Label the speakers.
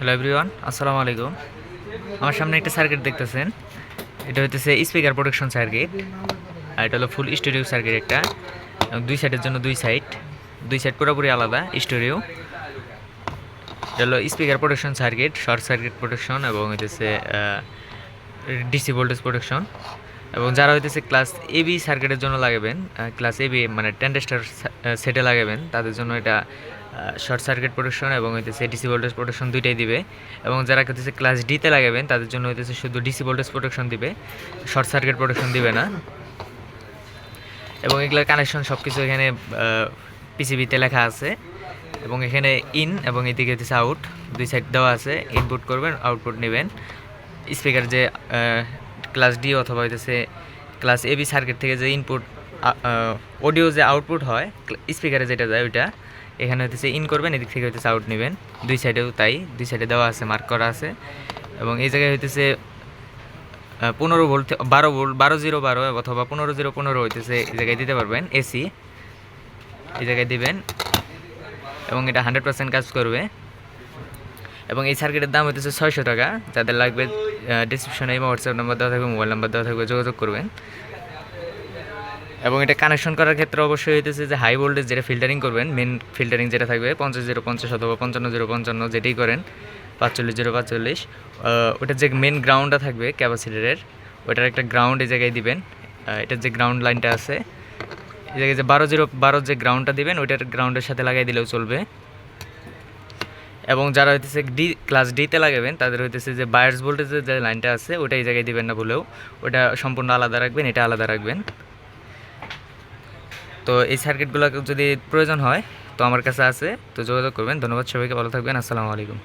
Speaker 1: Hello everyone আসসালামু আলাইকুম আমার সামনে একটা সার্কিট দেখতেছেন। এটা হইতেছে স্পিকার প্রোটেকশন সার্কিট আর এটা হলো ফুল স্টুডিও সার্কিট একটা। দুই সাইডের জন্য দুই সাইড দুই সাইড পুরোপুরি আলাদা স্টুডিও এটা হলো speaker protection circuit short circuit protection এবং হইতেছে ডিসি ভোল্টেজ প্রোটেকশন এবং যারা হইতেছে ক্লাস এবি সার্কিটের জন্য লাগাবেন ক্লাস এবি মানে টেন্ডেস্টার সেটে লাগাবেন, তাদের জন্য এটা শর্ট সার্কিট প্রোটেকশন এবং হইতেছে ডিসি ভোল্টেজ প্রোটেকশন দুইটাই দিবে। এবং যারা হইতেছে ক্লাস ডিতে লাগাবেন, তাদের জন্য হইতেছে শুধু ডিসি ভোল্টেজ প্রোটেকশন দিবে শর্ট সার্কিট প্রোটেকশন দিবে না। এবং এগুলোর কানেকশন সব কিছু এখানে পিসিবিতে লেখা আছে। এবং এখানে ইন এবং এদিকে হচ্ছে আউট দুই সাইড দেওয়া আছে। ইনপুট করবেন আউটপুট নেবেন। স্পিকার যে ক্লাস ডি অথবা হইতেছে ক্লাস এবি সার্কিট থেকে যে ইনপুট অডিও যে আউটপুট হয় স্পিকারে যেটা যায় ওইটা, এখানে হইতেছে ইন করবেন, এদিক থেকে হইতেছে আউট নেবেন। দুই সাইডেও তাই, দুই সাইডে দেওয়া আছে মার্ক করা আছে। এবং এই জায়গায় হইতেছে পনেরো ভোল্ট বারো ভোল্ট বারো জিরো বারো অথবা পনেরো জিরো পনেরো হইতেছে, এই জায়গায় দিতে পারবেন এসি এই জায়গায় দিবেন। এবং এটা হান্ড্রেড পার্সেন্ট কাজ করবে। এবং এই সার্কিটের দাম হইতেছে ছয়শো টাকা। যাদের লাগবে ডিসক্রিপশনে এবং হোয়াটসঅ্যাপ নাম্বার দেওয়া থাকবে মোবাইল নাম্বার দেওয়া থাকবে, যোগাযোগ করবেন। এবং এটা কানেকশন করার ক্ষেত্রে অবশ্যই হইতেছে যে হাই ভোল্টেজ যেটা ফিল্টারিং করবেন মেন ফিল্টারিং যেটা থাকবে, পঞ্চাশ জিরো পঞ্চাশ অথবা পঞ্চান্ন জিরো পঞ্চান্ন যেটাই করেন, পাঁচচল্লিশ জিরো পাঁচচল্লিশ। ওটার যে মেন গ্রাউন্ডটা থাকবে ক্যাপাসিটারের ওটার একটা গ্রাউন্ড এই জায়গায় দিবেন। এটার যে গ্রাউন্ড লাইনটা আছে, এই জায়গায় যে বারো জিরো বারো যে গ্রাউন্ডটা দিবেন, ওইটার গ্রাউন্ডের সাথে লাগাই দিলেও চলবে। এবং যারা হইতেছে ডি ক্লাস ডিতে লাগাবেন, তাদের হইতেছে যে বায়ার্স ভোল্টেজের যে লাইনটা আছে, ওটা এই জায়গায় দিবেন না বলেও ওটা সম্পূর্ণ আলাদা রাখবেন, এটা আলাদা রাখবেন। তো এই সার্কিটগুলো যদি প্রয়োজন হয়, তো আমার কাছে আছে। তো যোগাযোগ করবেন। ধন্যবাদ সবাইকে, ভালো থাকবেন। আসসালামু আলাইকুম।